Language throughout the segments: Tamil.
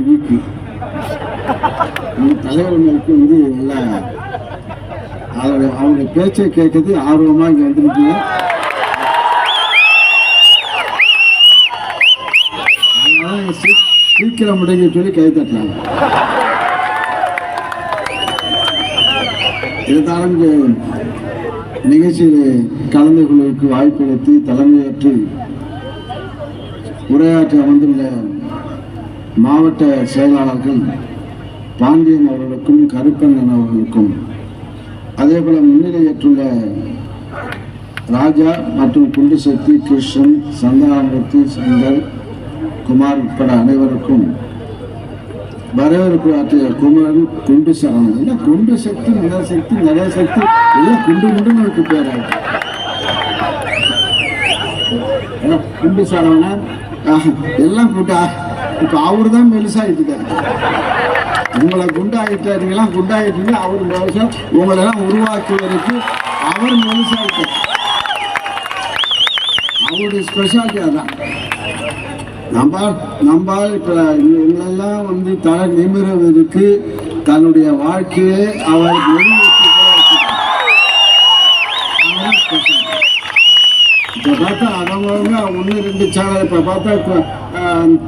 வீக்கு வீக்கு நம்ம தலைவர்களுக்கு வந்து நல்லா அவங்க அவங்க பேச்சை கேட்கறது ஆர்வமா இங்க வந்துருக்கீங்க. சீக்கிரம் முடிங்க சொல்லி கை தட்டலாம் இருந்தாலும் நிகழ்ச்சியில் கலந்து கொள்வதற்கு வாய்ப்பளித்து தலைமையேற்று உரையாற்ற வந்துள்ள மாவட்ட செயலாளர்கள் பாண்டியன் அவர்களுக்கும் கருப்பண்ணன் அவர்களுக்கும் அதே போல முன்னிலையேற்றுள்ள ராஜா மற்றும் குண்டு சக்தி கிருஷ்ணன் சந்தானமூர்த்தி செங்கல் குமார் உட்பட அனைவருக்கும் வரவேற்பு ஆற்றிய குமரன் குண்டு சரணம் என்ன குண்டு சக்தி நல்ல சக்தி நிறைய சக்தி எல்லாம் குண்டு குண்டு நமக்கு பேராது குண்டு சரவணன் எல்லாம் கூட்டா? இப்போ அவரு தான் மெலிசாயிட்டு இருக்காரு உங்களை குண்டாயிட்டாருங்களா குண்டாயிட்டீங்க அவர் மெலிசா உங்களெல்லாம் உருவாக்குவதற்கு அவர் மெலிசாயிட்டார் அவருடைய ஸ்பெஷாலிட்டி அதான். நம்ம நம்ம இப்போ இவங்களெல்லாம் வந்து தலை நிமிர்வதற்கு தன்னுடைய வாழ்க்கையை அவர் இப்போ பார்த்தா அவங்க ஒன்று ரெண்டு சேனல் இப்போ பார்த்தா இப்போ, பார்த்தா-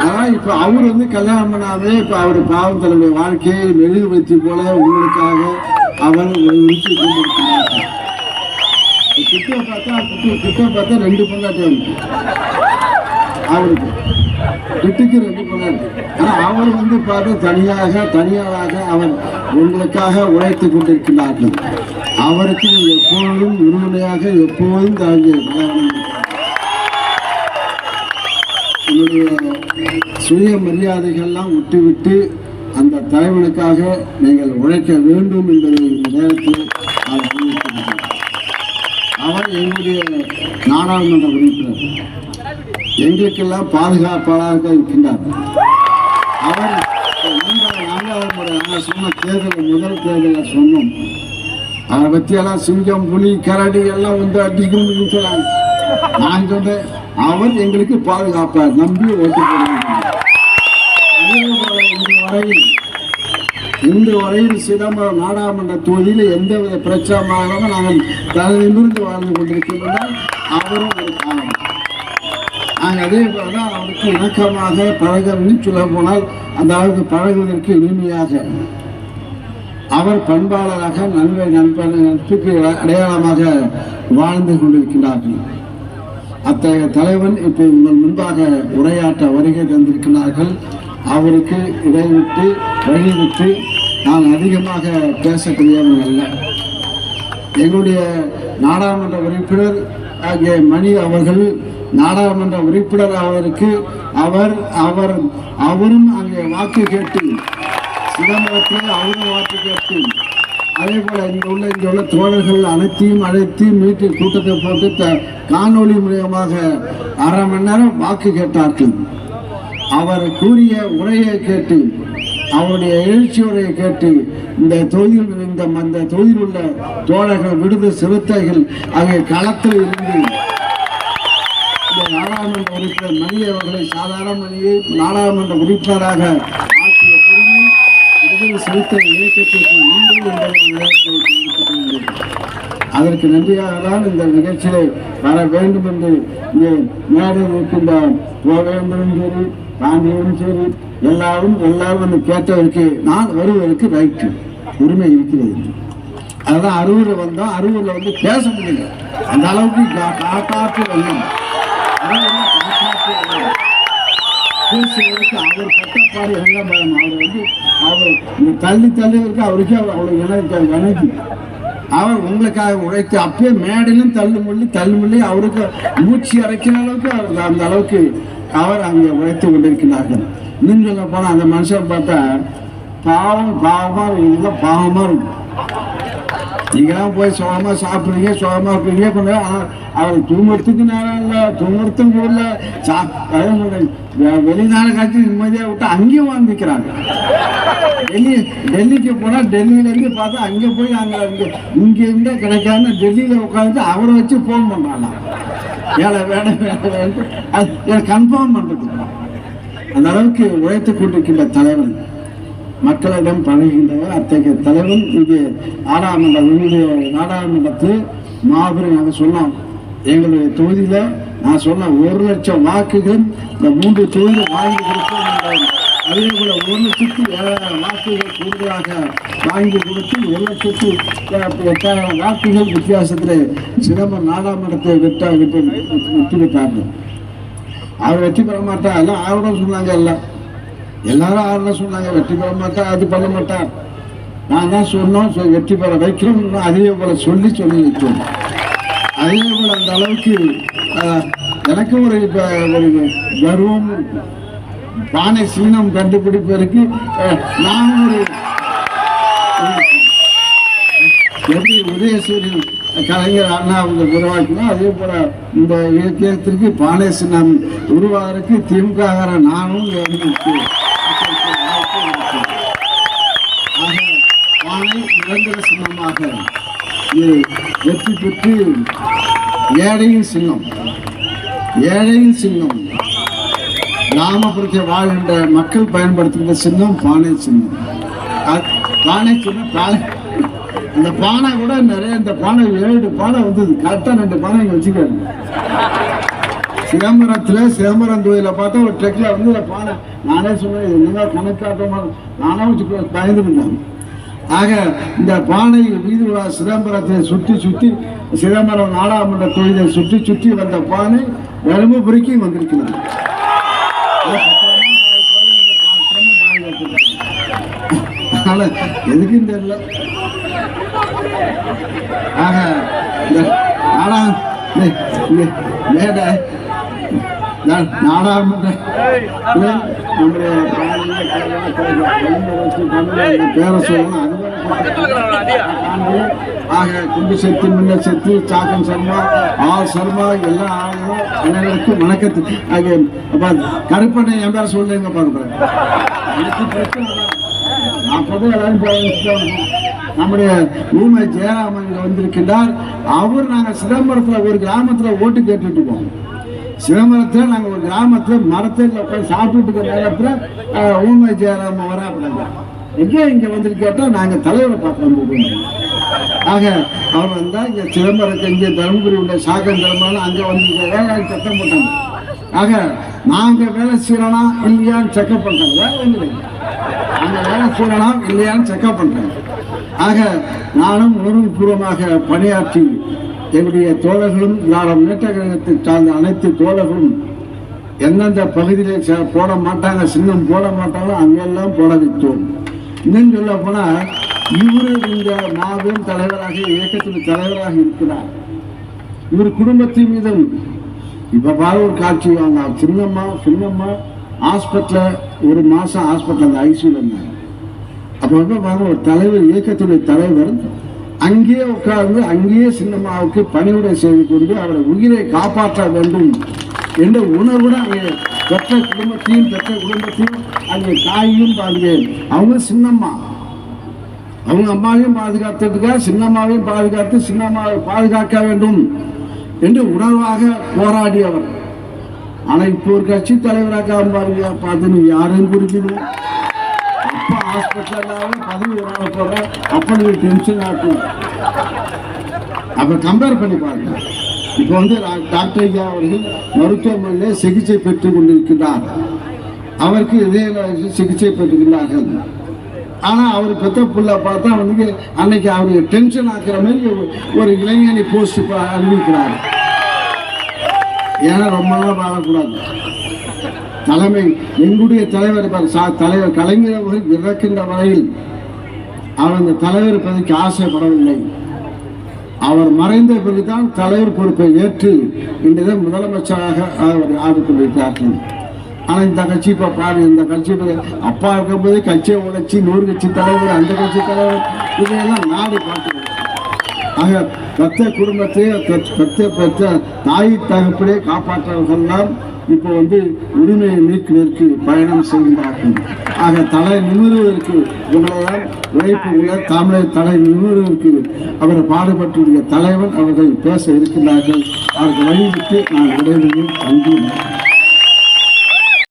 அதான் இப்போ அவர் வந்து கல்யாணம் பண்ணாமே இப்போ அவர் பாவம் தன்னுடைய வாழ்க்கையை மெழுகுவத்தி போல உங்களுக்காக அவர் ஒரு கொண்டிருக்கிறார். கிட்ட பார்த்தா கிட்ட பார்த்தா ரெண்டு பொண்டாட்டி அவருக்கு. கிட்டுக்கு ரெண்டு பொண்டாட்டி. ஆனால் அவர் வந்து பார்த்தா தனியாக தனியாளாக அவர் உங்களுக்காக உழைத்து கொண்டிருக்கிறார்கள். அவருக்கு எப்பொழுதும் உறுதுணையாக எப்போதும் தாங்கி சுய மரியாதைகள்லாம் விட்டுவிட்டு அந்த தலைவனுக்காக நீங்கள் உழைக்க வேண்டும் என்பதை நேரத்தில் நான் தெரிவிக்கிறேன் அவர் எங்களுடைய நாடாளுமன்ற உறுப்பினர். எங்களுக்கெல்லாம் பாதுகாப்பாளராக இருக்கின்றார். அவர் நாடாளுமன்ற நான்காவது முறை நாங்கள் சொன்ன தேர்தல் முதல் தேர்தலில் சொன்னோம். அதை பற்றியெல்லாம் சிங்கம் புலி கரடி எல்லாம் வந்து அடிக்கும் நான் சொன்னேன். அவர் எங்களுக்கு பாதுகாப்பார். நம்பி ஓட்டு இந்த வரையில் இன்று வரையில் சிதம்பரம் நாடாளுமன்ற தொகுதியில் எந்தவித பிரச்சனையாக நாங்கள் தலை வாழ்ந்து கொண்டிருக்கின்றோம். அவரும் ஒரு காரணம் நாங்கள் அதே போல தான் அவருக்கு இணக்கமாக பழகணும்னு சொல்ல போனால் அந்த அளவுக்கு பழகுவதற்கு இனிமையாக. அவர் பண்பாளராக நன்மை நண்பன் நட்புக்கு அடையாளமாக வாழ்ந்து கொண்டிருக்கிறார்கள் அத்தகைய தலைவன் இப்போ உங்கள் முன்பாக உரையாற்ற வருகை தந்திருக்கிறார்கள். அவருக்கு இடைவிட்டு வழிவிட்டு நான் அதிகமாக பேசக்கூடியவன் அல்ல. எங்களுடைய நாடாளுமன்ற உறுப்பினர் ஆகிய மணி அவர்கள் நாடாளுமன்ற உறுப்பினர் அவருக்கு அவர் அவர் அவரும் அங்கே வாக்கு கேட்டு சிதம்பரத்தில் அவரும் வாக்கு கேட்டு அதே போல இங்கே உள்ள இங்கே உள்ள தோழர்கள் அனைத்தையும் அழைத்து மீட்டு கூட்டத்தை போட்டு காணொலி காணொளி மூலியமாக அரை மணி நேரம் வாக்கு கேட்டார்கள். அவர் கூறிய உரையை கேட்டு அவருடைய எழுச்சி உரையை கேட்டு இந்த தொகுதியில் இந்த அந்த தொகுதியில் உள்ள தோழர்கள் விடுதல் சிறுத்தைகள் அங்கே களத்தில் இருந்து இந்த நாடாளுமன்ற உறுப்பினர் மணி அவர்களை சாதாரண மணியை நாடாளுமன்ற உறுப்பினராக விடுதலை சிறுத்தை இயக்கத்திற்கு மீண்டும் என்பதை அதற்கு நன்றியாக தான் இந்த நிகழ்ச்சியை வர வேண்டும் என்று இங்கே மேடை இருக்கின்ற கோவேந்தரும் சரி பாண்டியனும் சரி எல்லாரும் எல்லாரும் வந்து கேட்டவருக்கு நான் வருவதற்கு ரைட்டு உரிமை இருக்கிறது அதான் அரூரில் வந்தோம் அரூரில் வந்து பேச முடியல. அந்த அளவுக்கு கா- காட்டாற்று வெள்ளம் அவர் பட்டப்பாடு எல்லாம் பயம் அவர் வந்து இந்த தள்ளி தள்ளி இருக்க அவருக்கே அவர் அவ்வளோ இணைக்க இணைக்கு அவர் உங்களுக்காக உழைத்து அப்பயே மேடையிலும் தள்ளு முள்ளி தள்ளு முள்ளி அவருக்கு மூச்சு அரைக்கிற அளவுக்கு அவர் அந்த அளவுக்கு அவர் அங்கே உழைத்து கொண்டிருக்கிறார்கள். இன்னும் சொல்ல போனால் அந்த மனுஷன் பார்த்தா பாவம் பாவமாக இதெல்லாம் பாவமாக இருக்கும். நீங்களாம் போய் சுகமாக சாப்பிட்றீங்க சுகமாக இருப்பீங்க கொஞ்ச நேரம் தூங்குறதுக்கு நேரம் இல்லை தூங்குறதுக்கும் கூட இல்லை சா அதான் சொல்றேன், வெளிநாடு காட்சி நிம்மதியாக விட்டு அங்கேயும் வாங்கிக்கிறாங்க டெல்லி டெல்லிக்கு போனால் டெல்லியிலேருந்து பார்த்தா அங்கே போய் அங்கே இங்கே இங்கே இருந்தால் கிடைக்காம டெல்லியில் உட்காந்து அவரை வச்சு ஃபோன் பண்ணுறாங்க ஏழை வேலை வேலை வேண்டும் அது கன்ஃபார்ம் பண்ணுறது அந்த அளவுக்கு உழைத்து கொண்டிருக்கின்ற தலைவன் மக்களிடம் பழகின்றவர் அத்தகைய தலைவன் இங்கே நாடாளுமன்ற எங்களுடைய நாடாளுமன்றத்தில் மாபெரும் நாங்கள் சொன்னோம் எங்களுடைய தொகுதியில் நான் சொன்ன ஒரு லட்சம் வாக்குகள் இந்த மூன்று தொகுதி வாங்கி கொடுப்போம் அதே போல ஒரு லட்சத்து ஏழாயிரம் வாக்குகள் கூடுதலாக வாங்கி கொடுத்து ஒரு லட்சத்து எட்டாயிரம் வாக்குகள் வித்தியாசத்தில் சிதம்பரம் நாடாளுமன்றத்தை வெட்ட வெற்றி வெற்றி பெற்றார்கள் அவர் வெற்றி பெற மாட்டார் எல்லாம் ஆர்வம் சொன்னாங்க எல்லாம். எல்லாரும் ஆர்வம் சொன்னாங்க வெற்றி பெற மாட்டார் அது பண்ண மாட்டார் நான் தான் சொன்னோம் வெற்றி பெற வைக்கிறோம் அதே போல சொல்லி சொல்லி வைத்தோம் அதே போல அந்த அளவுக்கு எனக்கும் ஒரு இப்போ ஒரு கர்வம் பானை சீனம் கண்டுபிடிப்பதற்கு நான் ஒரு எப்படி உதயசூரியன் கலைஞர் அண்ணா அவங்க உருவாக்கினோ அதே போல இந்த இலக்கியத்திற்கு பானை சின்னம் உருவாகிறதுக்கு திமுக நானும் எனக்கு வாய்ப்பு இருக்கு. ஆக பானை நிரந்தர சின்னமாக. இது வெற்றி பெற்று ஏழையின் சின்னம் ஏழையின் சின்னம். கிராமப்புறத்தில் வாழ்கின்ற மக்கள் பயன்படுத்துகின்ற சின்னம் பானை சின்னம். பானை சின்னம் பானை அந்த பானை கூட நிறைய இந்த பானை ஏழு பானை வந்தது. கரெக்டாக ரெண்டு பானை இங்கே வச்சுக்காரு சிதம்பரத்தில் சிதம்பரம் கோயில பார்த்தா ஒரு ட்ரெக்கில் வந்து இந்த பானை. நானே சொன்னேன் என்னங்க கணக்காட்டமாக நானே வச்சு பயந்துருந்தாங்க ஆக இந்த பானை வீதி விழா சிதம்பரத்தை சுற்றி சுற்றி சிதம்பரம் நாடாளுமன்ற தொகுதியை சுற்றி சுற்றி வந்த பானை தருமபுரிக்கு வந்திருக்கிறது எதுக்கும் தெரியல ஆக இந்த நாடா மேடை நாடாளுமன்ற நம்முடைய பேரை சொல்லணும் ஆக குண்டு சக்தி மின்ன சக்தி சாக்கன் சர்மா ஆர் சர்மா எல்லா ஆளுங்களும் அனைவருக்கும் வணக்கத்து ஆக அப்ப கருப்பண்ணை என் பேரை சொல்லுங்க பாருங்க. நான் பொதுவாக எல்லாரும் நம்முடைய ஊமை ஜெயராமன் வந்திருக்கின்றார். அவர் நாங்கள் சிதம்பரத்தில் ஒரு கிராமத்தில் ஓட்டு கேட்டுட்டு இருக்கோம் சிதம்பரத்தில் நாங்கள் ஒரு கிராமத்தில் மரத்தில் உட்காந்து சாப்பிட்டுட்டு இருக்கிற நேரத்தில் ஊமை ஜெயராமன் வர அப்படிங்க எங்கே இங்கே வந்துட்டு கேட்டால் நாங்கள் தலைவரை பார்க்க வந்துருக்கோம் ஆக அவர் வந்தால் இங்கே சிதம்பரத்தை இங்கே தருமபுரி உள்ள சாகன் தர்மம் அங்கே வந்து வேலையாள் சத்தம் போட்டாங்க. ஆக நாங்கள் வேலை செய்யறோனா இல்லையான்னு செக்கப் பண்ணுறாங்க வேலை ஒன்றும் இல்லை. வேலை செய்யலாம் இல்லையான்னு செக்கப் பண்ணுறாங்க ஆக நானும் உணர்வுபூர்வமாக பணியாற்றி என்னுடைய தோழர்களும் யாரும் முன்னேற்ற கழகத்தை சார்ந்த அனைத்து தோழர்களும் எந்தெந்த பகுதியில் போட மாட்டாங்க சின்னம் போட மாட்டாங்களோ அங்கெல்லாம் போட வைத்தோம். இன்னும் சொல்ல போனால் இவர் இந்த மாபெரும் தலைவராக இயக்கத்தின் தலைவராக இருக்கிறார். இவர் குடும்பத்தின் மீதும் இப்போ பாரு ஒரு காட்சி வாங்க. சின்னம்மா சின்னம்மா ஹாஸ்பிட்டலில் ஒரு மாதம் ஹாஸ்பிட்டல் அந்த ஐசியூவில் இருந்தாங்க அப்போ வந்து பாருங்க ஒரு தலைவர் இயக்கத்துடைய தலைவர் அங்கேயே உட்கார்ந்து அங்கேயே சின்னம்மாவுக்கு பணிவிடை செய்து கொண்டு அவரை உயிரை காப்பாற்ற வேண்டும் என்ற உணர்வுடன் அங்கே பெற்ற குடும்பத்தையும் பெற்ற குடும்பத்தையும் அங்கே தாயையும் பாதுகேன் அவங்க சின்னம்மா. அவங்க அம்மாவையும் பாதுகாத்ததுக்காக சின்னம்மாவையும் பாதுகாத்து சின்னம்மாவை பாதுகாக்க வேண்டும் என்று உணர்வாக போராடியவர். ஆனால் இப்போ ஒரு கட்சி தலைவராக பாருங்க பார்த்து யாரையும் குறிக்கணும் அப்பா ஹாஸ்பிட்டல் பதவி உணவு போகிற அப்படி நீங்க டென்ஷன் ஆகும் அப்போ கம்பேர் பண்ணி பாருங்க. இப்போ வந்து டாக்டர் ஐயா அவர்கள் மருத்துவமனையிலே சிகிச்சை பெற்றுக் கொண்டிருக்கிறார் அவருக்கு இதய சிகிச்சை பெற்றுக்கிறார்கள் ஆனால் அவர் பெத்த பிள்ளை பார்த்தா வந்து அன்னைக்கு அவருக்கு டென்ஷன் ஆக்குற மாதிரி ஒரு- ஒரு இளைஞனை போஸ்ட் அறிவிக்கிறார். ஏன்னா ரொம்ப நாள் வாழக்கூடாது. தலைமை எங்களுடைய தலைவர் சா- தலைவர் கலைஞர் அவர்கள் இறக்கின்ற வரையில் அவர் அந்த தலைவர் பதவிக்கு ஆசைப்படவில்லை. அவர் மறைந்த பிறகுதான் தலைவர் பொறுப்பை ஏற்று இன்றுதான் முதலமைச்சராக அவர் ஆடிக்கொண்டிருக்கிறார்கள் ஆனால் இந்த கட்சி இப்போ பாரு இந்த கட்சி அப்பா அப்பா இருக்கும்போது கட்சியை உழைச்சி நூறு கட்சி தலைவர் அந்த கட்சி தலைவர் இதையெல்லாம் நாடு பார்த்து ஆக பெத்த குடும்பத்தை பெற்ற பெற்ற தாய் தகப்படே காப்பாற்றவர்கள்லாம் இப்போ வந்து உரிமையை மீட்பதற்கு பயணம் செய்கின்றார்கள். ஆக தலை நிமிருவதற்கு உங்களால் உழைப்பு உள்ள தமிழர் தலை நிமிருவதற்கு அவர் பாடுபட்டுடைய தலைவன் அவர்கள் பேச இருக்கின்றார்கள். அவர்கள் வழிவிட்டு நான் விடைபெறும் நன்றி.